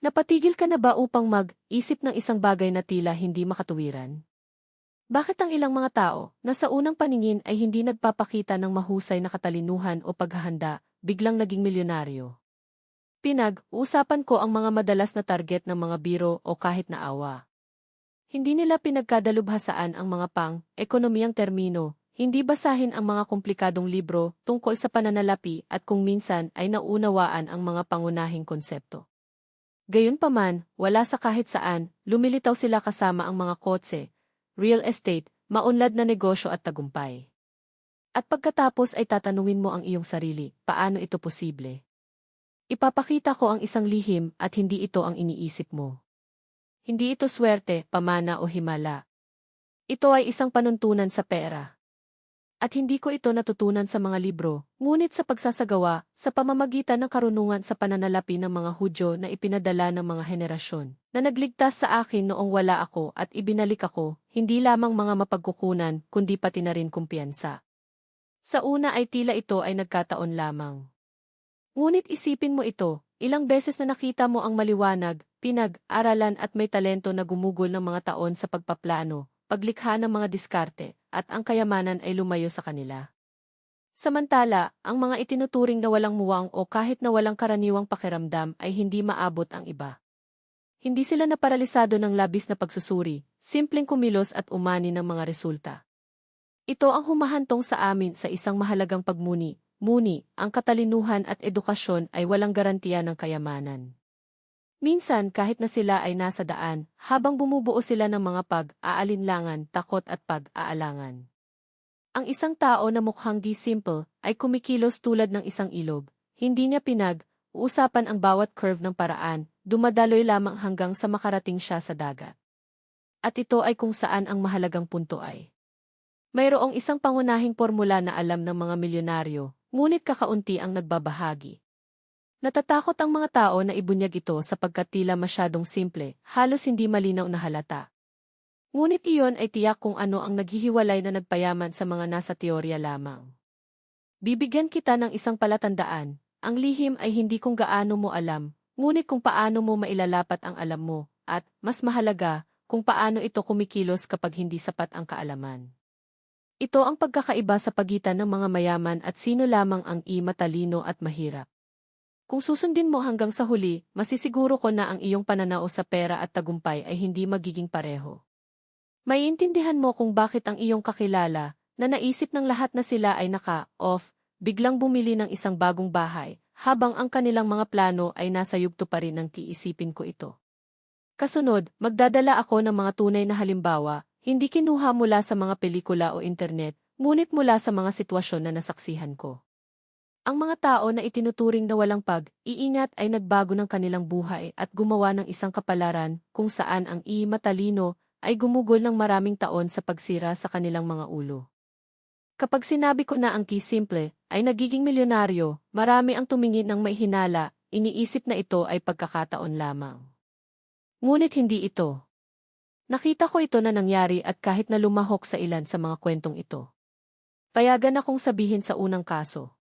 Napatigil ka na ba upang mag-isip ng isang bagay na tila hindi makatuwiran? Bakit ang ilang mga tao, na sa unang paningin ay hindi nagpapakita ng mahusay na katalinuhan o paghahanda, biglang naging milyonaryo? Pinag-usapan ko ang mga madalas na target ng mga biro o kahit na awa. Hindi nila pinagkadalubhasaan ang mga pang-ekonomiyang termino, hindi basahin ang mga komplikadong libro tungkol sa pananalapi at kung minsan ay naunawaan ang mga pangunahing konsepto. Gayunpaman, wala sa kahit saan, lumilitaw sila kasama ang mga kotse, real estate, maunlad na negosyo at tagumpay. At pagkatapos ay tatanungin mo ang iyong sarili, paano ito posible? Ipapakita ko ang isang lihim at hindi ito ang iniisip mo. Hindi ito swerte, pamana o himala. Ito ay isang panuntunan sa pera. At hindi ko ito natutunan sa mga libro, ngunit sa pagsasagawa, sa pamamagitan ng karunungan sa pananalapi ng mga Hudyo na ipinadala ng mga henerasyon, na nagligtas sa akin noong wala ako at ibinalik ako, hindi lamang mga mapagkukunan, kundi pati na rin kumpiyansa. Sa una ay tila ito ay nagkataon lamang. Ngunit isipin mo ito, ilang beses na nakita mo ang maliwanag, pinag-aralan at may talento na gumugol ng mga taon sa pagpaplano, paglikha ng mga diskarte, at ang kayamanan ay lumayo sa kanila. Samantala, ang mga itinuturing na walang muwang o kahit na walang karaniwang pakiramdam ay hindi maabot ang iba. Hindi sila naparalisado ng labis na pagsusuri, simpleng kumilos at umani ng mga resulta. Ito ang humahantong sa amin sa isang mahalagang pagmuni, muni, ang katalinuhan at edukasyon ay walang garantiya ng kayamanan. Minsan kahit na sila ay nasa daan, habang bumubuo sila ng mga pag-aalinlangan, takot at pag-aalangan. Ang isang tao na mukhang simple ay kumikilos tulad ng isang ilog. Hindi niya pinag-uusapan ang bawat curve ng paraan, dumadaloy lamang hanggang sa makarating siya sa dagat. At ito ay kung saan ang mahalagang punto ay. Mayroong isang pangunahing formula na alam ng mga milyonaryo, ngunit kakaunti ang nagbabahagi. Natatakot ang mga tao na ibunyag ito sapagkat tila masyadong simple, halos hindi malinaw na halata. Ngunit iyon ay tiyak kung ano ang naghihiwalay na nagpayaman sa mga nasa teorya lamang. Bibigyan kita ng isang palatandaan, ang lihim ay hindi kung gaano mo alam, ngunit kung paano mo mailalapat ang alam mo, at, mas mahalaga, kung paano ito kumikilos kapag hindi sapat ang kaalaman. Ito ang pagkakaiba sa pagitan ng mga mayaman at sino lamang ang i-matalino at mahirap. Kung susundin mo hanggang sa huli, masisiguro ko na ang iyong pananaw sa pera at tagumpay ay hindi magiging pareho. Maiintindihan mo kung bakit ang iyong kakilala, na naisip ng lahat na sila ay naka-off, biglang bumili ng isang bagong bahay, habang ang kanilang mga plano ay nasa yugto pa rin ng tiisipin ko ito. Kasunod, magdadala ako ng mga tunay na halimbawa, hindi kinuha mula sa mga pelikula o internet, ngunit mula sa mga sitwasyon na nasaksihan ko. Ang mga tao na itinuturing na walang pag-iingat ay nagbago ng kanilang buhay at gumawa ng isang kapalaran kung saan ang i-matalino ay gumugol ng maraming taon sa pagsira sa kanilang mga ulo. Kapag sinabi ko na ang kisimple ay nagiging milyonaryo, marami ang tumingin ng may hinala, iniisip na ito ay pagkakataon lamang. Ngunit hindi ito. Nakita ko ito na nangyari at kahit na lumahok sa ilan sa mga kwentong ito. Payagan akong sabihin sa unang kaso.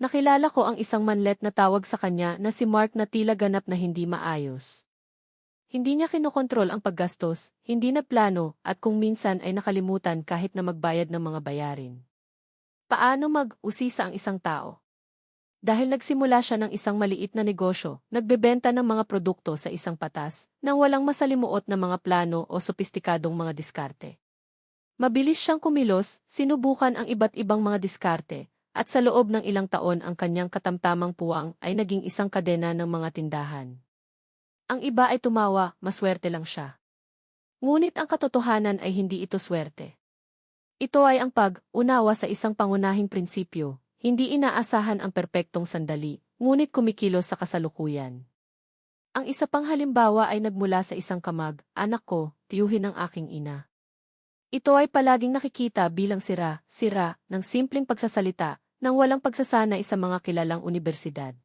Nakilala ko ang isang manlet na tawag sa kanya na si Mark na tila ganap na hindi maayos. Hindi niya kinokontrol ang paggastos, hindi na plano, at kung minsan ay nakalimutan kahit na magbayad ng mga bayarin. Paano mag-usisa ang isang tao? Dahil nagsimula siya ng isang maliit na negosyo, nagbebenta ng mga produkto sa isang patas, nang walang masalimuot na mga plano o sopistikadong mga diskarte. Mabilis siyang kumilos, sinubukan ang iba't ibang mga diskarte, at sa loob ng ilang taon ang kanyang katamtamang puwang ay naging isang kadena ng mga tindahan. Ang iba ay tumawa, maswerte lang siya. Ngunit ang katotohanan ay hindi ito swerte. Ito ay ang pag-unawa sa isang pangunahing prinsipyo, hindi inaasahan ang perpektong sandali, ngunit kumikilos sa kasalukuyan. Ang isa pang halimbawa ay nagmula sa isang kamag, anak ko, tiyuhin ng aking ina. Ito ay palaging nakikita bilang sira, sira, ng simpleng pagsasalita, nang walang pagsasanay sa mga kilalang universidad.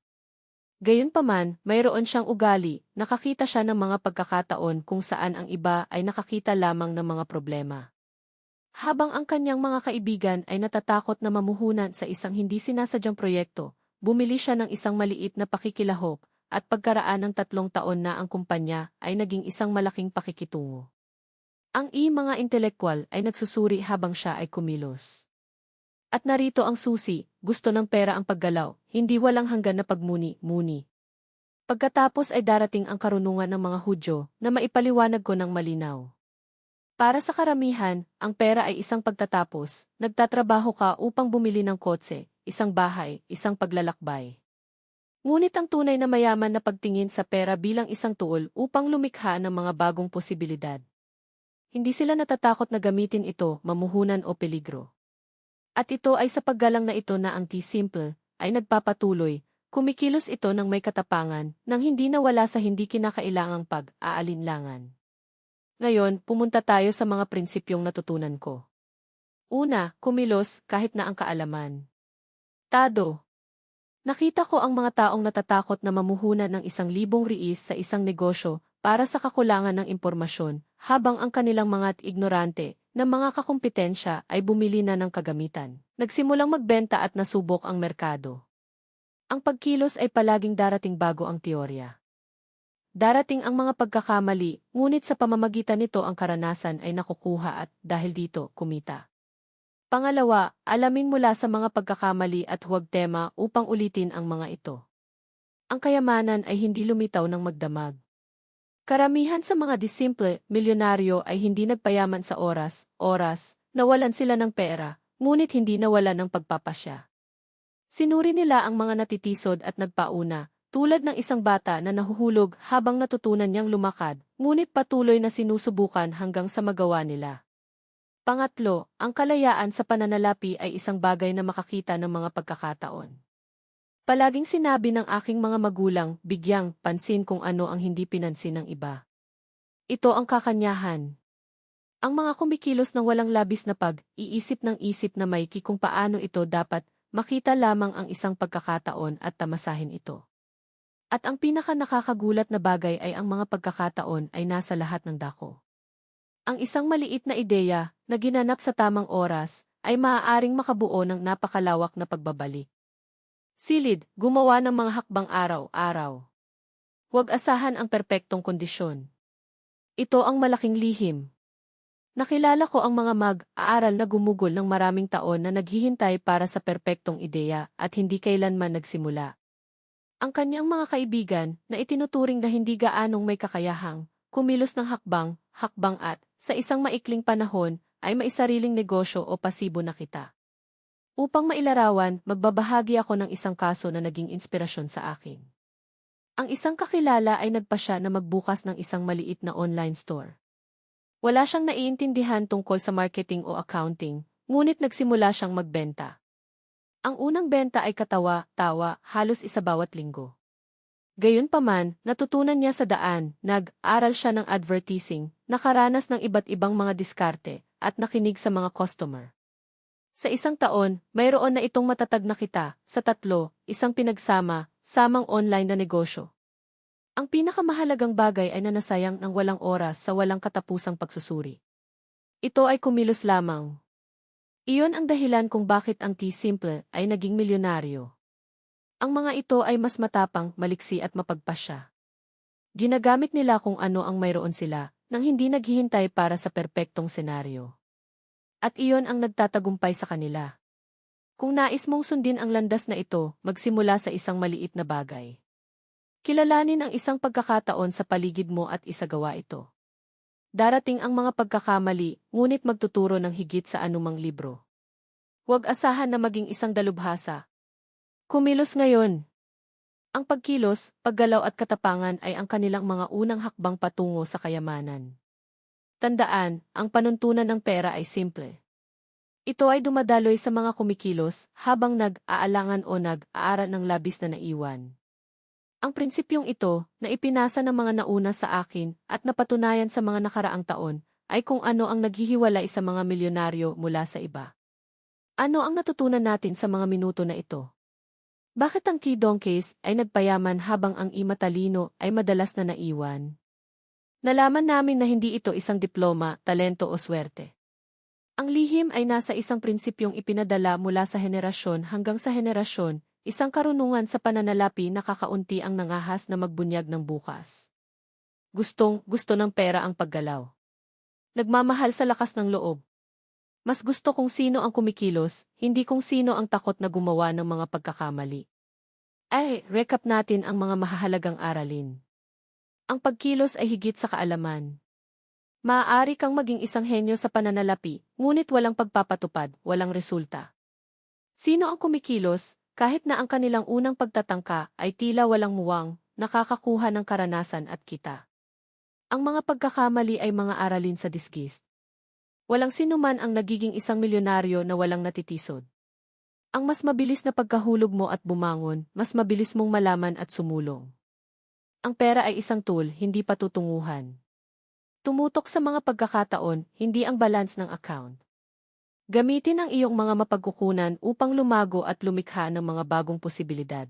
Gayunpaman, mayroon siyang ugali, nakakita siya ng mga pagkakataon kung saan ang iba ay nakakita lamang ng mga problema. Habang ang kanyang mga kaibigan ay natatakot na mamuhunan sa isang hindi sinasadyang proyekto, bumili siya ng isang maliit na pakikilahok, at pagkaraan ng tatlong taon na ang kumpanya ay naging isang malaking pakikitungo. Ang i mga intelektual ay nagsusuri habang siya ay kumilos. At narito ang susi, gusto ng pera ang paggalaw, hindi walang hanggan na pagmuni-muni. Pagkatapos ay darating ang karunungan ng mga Hudyo na maipaliwanag ko ng malinaw. Para sa karamihan, ang pera ay isang pagtatapos, nagtatrabaho ka upang bumili ng kotse, isang bahay, isang paglalakbay. Ngunit ang tunay na mayaman na pagtingin sa pera bilang isang tool upang lumikha ng mga bagong posibilidad. Hindi sila natatakot na gamitin ito, mamuhunan o peligro. At ito ay sa paggalang na ito na ang T-Simple ay nagpapatuloy, kumikilos ito ng may katapangan nang hindi nawala sa hindi kinakailangang pag-aalinlangan. Ngayon, pumunta tayo sa mga prinsipyong natutunan ko. Una, kumilos kahit na ang kaalaman. Tado. Nakita ko ang mga taong natatakot na mamuhunan ng isang libong riis sa isang negosyo para sa kakulangan ng impormasyon, habang ang kanilang mga ignorante na mga kakumpetensya ay bumili na ng kagamitan. Nagsimulang magbenta at nasubok ang merkado. Ang pagkilos ay palaging darating bago ang teorya. Darating ang mga pagkakamali, ngunit sa pamamagitan nito ang karanasan ay nakukuha at, dahil dito, kumita. Pangalawa, alamin mula sa mga pagkakamali at huwag tema upang ulitin ang mga ito. Ang kayamanan ay hindi lumitaw ng magdamag. Karamihan sa mga disimple, milyonaryo ay hindi nagpayaman sa oras, oras, nawalan sila ng pera, ngunit hindi nawalan ng pagpapasya. Sinuri nila ang mga natitisod at nagpauna, tulad ng isang bata na nahuhulog habang natutunan niyang lumakad, ngunit patuloy na sinusubukan hanggang sa magawa nila. Pangatlo, ang kalayaan sa pananalapi ay isang bagay na makakita ng mga pagkakataon. Palaging sinabi ng aking mga magulang, bigyang pansin kung ano ang hindi pinansin ng iba. Ito ang kakanyahan. Ang mga kumikilos ng walang labis na pag-iisip ng isip na may kung paano ito dapat makita lamang ang isang pagkakataon at tamasahin ito. At ang pinaka nakakagulat na bagay ay ang mga pagkakataon ay nasa lahat ng dako. Ang isang maliit na ideya na ginanap sa tamang oras ay maaaring makabuo ng napakalawak na pagbabalik. Silid, gumawa ng mga hakbang araw-araw. Huwag asahan ang perpektong kondisyon. Ito ang malaking lihim. Nakilala ko ang mga mag-aaral na gumugol ng maraming taon na naghihintay para sa perpektong ideya at hindi kailanman nagsimula. Ang kanyang mga kaibigan na itinuturing na hindi gaanong may kakayahang, kumilos ng hakbang, hakbang at, sa isang maikling panahon, ay maisariling negosyo o pasibo na kita. Upang mailarawan, magbabahagi ako ng isang kaso na naging inspirasyon sa akin. Ang isang kakilala ay nagpasya na magbukas ng isang maliit na online store. Wala siyang naiintindihan tungkol sa marketing o accounting, ngunit nagsimula siyang magbenta. Ang unang benta ay katawa, tawa, halos isa bawat linggo. Gayunpaman, natutunan niya sa daan, nag-aral siya ng advertising, nakaranas ng iba't ibang mga diskarte, at nakinig sa mga customer. Sa isang taon, mayroon na itong matatag na kita, sa tatlo, isang pinagsama, samang online na negosyo. Ang pinakamahalagang bagay ay nanasayang ng walang oras sa walang katapusang pagsusuri. Ito ay kumilos lamang. Iyon ang dahilan kung bakit ang T-Simple ay naging milyonaryo. Ang mga ito ay mas matapang, maliksi at mapagpasya. Ginagamit nila kung ano ang mayroon sila, nang hindi naghihintay para sa perpektong senaryo. At iyon ang nagtatagumpay sa kanila. Kung nais mong sundin ang landas na ito, magsimula sa isang maliit na bagay. Kilalanin ang isang pagkakataon sa paligid mo at isagawa ito. Darating ang mga pagkakamali, ngunit magtuturo ng higit sa anumang libro. Huwag asahan na maging isang dalubhasa, Kumilos ngayon. Ang pagkilos, paggalaw at katapangan ay ang kanilang mga unang hakbang patungo sa kayamanan. Tandaan, ang panuntunan ng pera ay simple. Ito ay dumadaloy sa mga kumikilos habang nag-aalangan o nag-aaral ng labis na naiwan. Ang prinsipyong ito, na ipinasa ng mga nauna sa akin at napatunayan sa mga nakaraang taon, ay kung ano ang naghihiwalay sa mga milyonaryo mula sa iba. Ano ang natutunan natin sa mga minuto na ito? Bakit ang key donkeys ay nagpayaman habang ang imatalino ay madalas na naiwan? Nalaman namin na hindi ito isang diploma, talento o swerte. Ang lihim ay nasa isang prinsipyong ipinadala mula sa henerasyon hanggang sa henerasyon, isang karunungan sa pananalapi na kakaunti ang nangahas na magbunyag ng bukas. Gustong, gusto ng pera ang paggalaw. Nagmamahal sa lakas ng loob. Mas gusto kung sino ang kumikilos, hindi kung sino ang takot na gumawa ng mga pagkakamali. Ay, recap natin ang mga mahahalagang aralin. Ang pagkilos ay higit sa kaalaman. Maaari kang maging isang henyo sa pananalapi, ngunit walang pagpapatupad, walang resulta. Sino ang kumikilos, kahit na ang kanilang unang pagtatangka ay tila walang muwang, nakakakuha ng karanasan at kita. Ang mga pagkakamali ay mga aralin sa disgist. Walang sinuman ang nagiging isang milyonaryo na walang natitisod. Ang mas mabilis na pagkahulog mo at bumangon, mas mabilis mong malaman at sumulong. Ang pera ay isang tool, hindi patutunguhan. Tumutok sa mga pagkakataon, hindi ang balance ng account. Gamitin ang iyong mga mapagkukunan upang lumago at lumikha ng mga bagong posibilidad.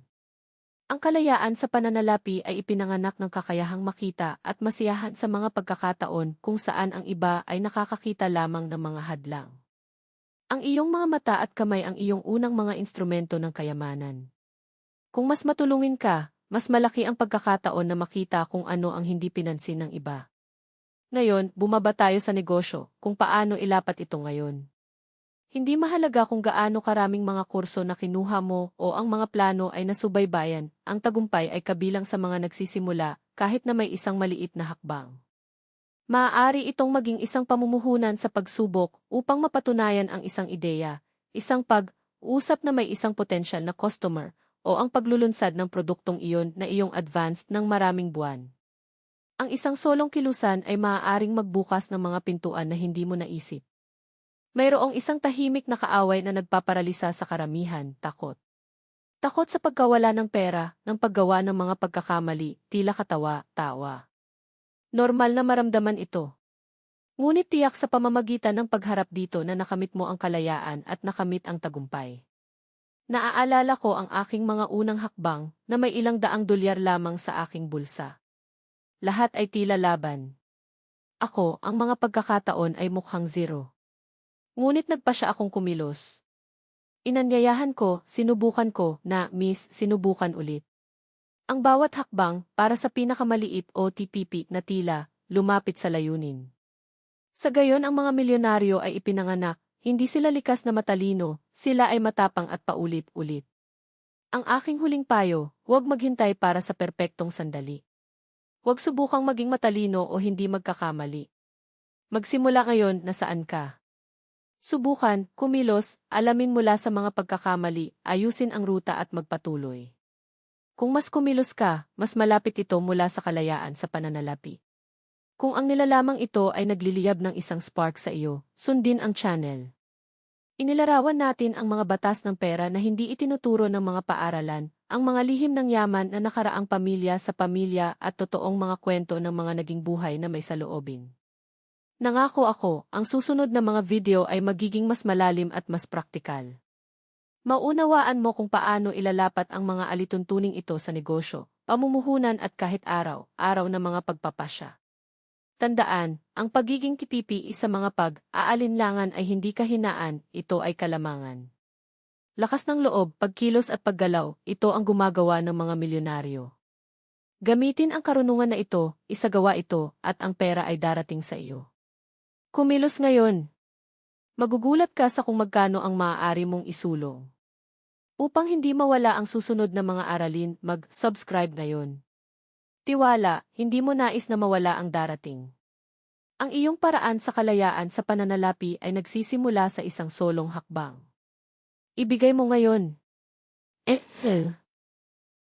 Ang kalayaan sa pananalapi ay ipinanganak ng kakayahang makita at masiyahan sa mga pagkakataon kung saan ang iba ay nakakakita lamang ng mga hadlang. Ang iyong mga mata at kamay ang iyong unang mga instrumento ng kayamanan. Kung mas matulungin ka, mas malaki ang pagkakataon na makita kung ano ang hindi pinansin ng iba. Ngayon, bumaba tayo sa negosyo, kung paano ilapat ito ngayon. Hindi mahalaga kung gaano karaming mga kurso na kinuha mo o ang mga plano ay nasubaybayan, ang tagumpay ay kabilang sa mga nagsisimula kahit na may isang maliit na hakbang. Maaari itong maging isang pamumuhunan sa pagsubok upang mapatunayan ang isang ideya, isang pag-usap na may isang potensyal na customer, o ang paglulunsad ng produktong iyon na iyong advanced ng maraming buwan. Ang isang solong kilusan ay maaaring magbukas ng mga pintuan na hindi mo naisip. Mayroong isang tahimik na kaaway na nagpaparalisa sa karamihan, takot. Takot sa pagkawala ng pera, ng paggawa ng mga pagkakamali, tila katawa, tawa. Normal na maramdaman ito. Ngunit tiyak sa pamamagitan ng pagharap dito na nakamit mo ang kalayaan at nakamit ang tagumpay. Naaalala ko ang aking mga unang hakbang na may ilang daang dolyar lamang sa aking bulsa. Lahat ay tila laban. Ako, ang mga pagkakataon ay mukhang zero. Ngunit nagpa siya akong kumilos. Inanyayahan ko, sinubukan ko, na, miss, sinubukan ulit. Ang bawat hakbang, para sa pinakamaliit o TPP na tila, lumapit sa layunin. Sa gayon ang mga milyonaryo ay ipinanganak, hindi sila likas na matalino, sila ay matapang at paulit-ulit. Ang aking huling payo, huwag maghintay para sa perpektong sandali. Huwag subukang maging matalino o hindi magkakamali. Magsimula ngayon na saan ka. Subukan, kumilos, alamin mula sa mga pagkakamali, ayusin ang ruta at magpatuloy. Kung mas kumilos ka, mas malapit ito mula sa kalayaan sa pananalapi. Kung ang nilalamang ito ay nagliliyab ng isang spark sa iyo, sundin ang channel. Inilarawan natin ang mga batas ng pera na hindi itinuturo ng mga paaralan, ang mga lihim ng yaman na nakaraang pamilya sa pamilya at totoong mga kwento ng mga naging buhay na may saloobin. Nangako ako, ang susunod na mga video ay magiging mas malalim at mas praktikal. Maunawaan mo kung paano ilalapat ang mga alituntuning ito sa negosyo, pamumuhunan at kahit araw, araw na mga pagpapasya. Tandaan, ang pagiging kipipi sa mga pag-aalinlangan ay hindi kahinaan, ito ay kalamangan. Lakas ng loob, pagkilos at paggalaw, ito ang gumagawa ng mga milyonaryo. Gamitin ang karunungan na ito, isagawa ito, at ang pera ay darating sa iyo. Kumilos ngayon. Magugulat ka sa kung magkano ang maaari mong isulong. Upang hindi mawala ang susunod na mga aralin, mag-subscribe ngayon. Tiwala, hindi mo nais na mawala ang darating. Ang iyong paraan sa kalayaan sa pananalapi ay nagsisimula sa isang solong hakbang. Ibigay mo ngayon. Eh, eh.